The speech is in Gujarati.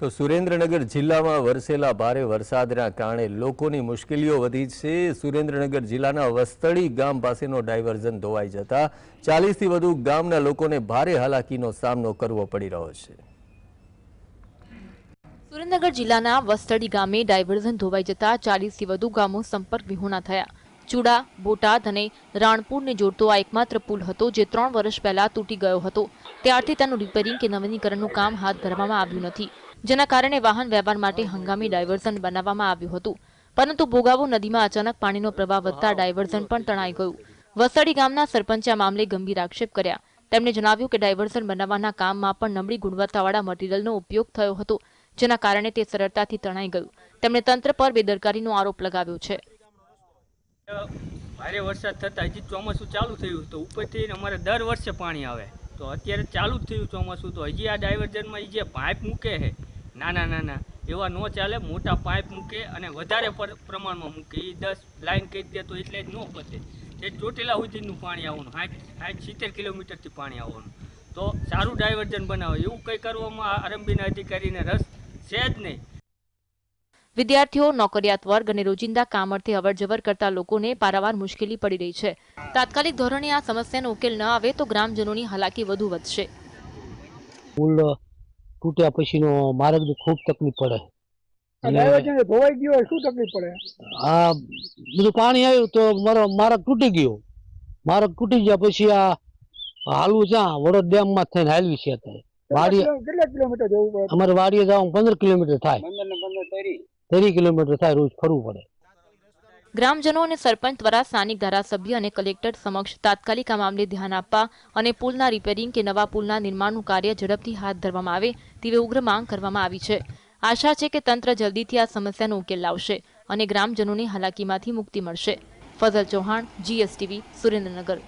તો સુરેન્દ્રનગર જિલ્લામાં વરસેલા ભારે વરસાદના કારણે લોકોની મુશ્કેલીઓ વધી છે. સુરેન્દ્રનગર જિલ્લાના વસ્તળી ગામ પાસેનો ડાયવર્ઝન ધોવાઈ જતા ચાલીસથી વધુ ગામના લોકોને ભારે હાલાકીનો સામનો કરવો પડી રહ્યો છે. સુરેન્દ્રનગર જિલ્લાના વસ્તળી ગામે ડાયવર્ઝન ધોવાઈ જતા ચાલીસથી વધુ ગામો સંપર્ક વિહોણા થયા. ચુડા, બોટાદ અને રાણપુરને જોડતો આ એકમાત્ર પુલ હતો જે ત્રણ વર્ષ પહેલા તૂટી ગયો હતો. ત્યારથી તેનું રિપેરિંગ કે નવીનીકરણનું કામ હાથ ધરવામાં આવ્યું નથી, જેના કારણે વાહન વ્યવહાર માટે હંગામી ડાયવર્ઝન બનાવવામાં આવ્યું હતું. પરંતુ ભોગાવો નદીમાં અચાનક પાણીનો પ્રવાહ વધતા ડાયવર્ઝન પણ તણાઈ ગયું. વસાડી ગામના સરપંચે આ મામલે ગંભીર આક્ષેપ કર્યા. તેમણે જણાવ્યું કે ડાયવર્ઝન બનાવવાના કામમાં પણ નબળી ગુણવત્તાવાળા મટીરીયલનો ઉપયોગ થયો હતો, જેના કારણે તે સરળતાથી તણાઈ ગયું. તેમણે તંત્ર પર બેદરકારીનો આરોપ લગાવ્યો છે. ભારે વરસાદ થતાં હજી ચોમાસું ચાલુ થયું તો ઉપરથી અમારે દર વર્ષે પાણી આવે. તો અત્યારે ચાલુ જ થયું ચોમાસું. તો હજી આ ડાયવર્ઝનમાં એ જે પાઇપ મૂકે છે, નાના નાના, એવા ન ચાલે, મોટા પાઇપ મૂકે અને વધારે પર- પ્રમાણમાં મૂકે. એ દસ લાઈન કહી દે તો એટલે જ ન પતે. તે ચોટીલા સુધીનું પાણી આવવાનું સાઠ સાઠ સિત્તેર કિલોમીટરથી પાણી આવવાનું. તો સારું ડાયવર્ઝન બનાવે. એવું કંઈ કરવામાં આરંભીના અધિકારીને રસ છે જ નહીં. વિદ્યાર્થીઓ નોકરિયાત વર્ગ અને રોજિંદા કામ અર્થે અવરજવર કરતા લોકોને પારાવાર મુશ્કેલી પડી રહી છે. તાત્કાલિક ધોરણે આ સમસ્યાનો ઉકેલ ન આવે તો ગ્રામજનોની હાલાકી વધુ વધશે. પુલ તૂટ્યા પછીનો માર્ગ ખૂબ તકલીફ પડે. ધોવાઈ ગયો શું તકલીફ પડે? આ બધું પાણી આવ્યું તો મારો માર્ગ તૂટી ગયો. માર્ગ તૂટી ગયા પછી આ હાલવું જ્યાં વડોદ ડેમમાં થઈને હાલવી છે અત્યારે. વાડી કેટલા કિલોમીટર જવું પડે? અમારે વાડીએ જવાનું પંદર કિલોમીટર થાય. ત્રીસ કિલોમીટર થાય, રોજ ફરવું પડે. ગ્રામજનો અને સરપંચ દ્વારા સ્થાનિક ધારાસભ્ય અને કલેક્ટર સમક્ષ તાત્કાલિક આ મામલે ધ્યાન આપવા અને પુલના રિપેરિંગ કે નવા પુલના નિર્માણનું કાર્ય ઝડપથી હાથ ધરવામાં આવે તેવી ઉગ્ર માંગ કરવામાં આવી છે. આશા છે કે તંત્ર જલ્દીથી આ સમસ્યાનો ઉકેલ લાવશે અને ગ્રામજનોને હાલાકીમાંથી મુક્તિ મળશે. ફઝલ ચૌહાણ જીએસટીવી સુરેન્દ્રનગર.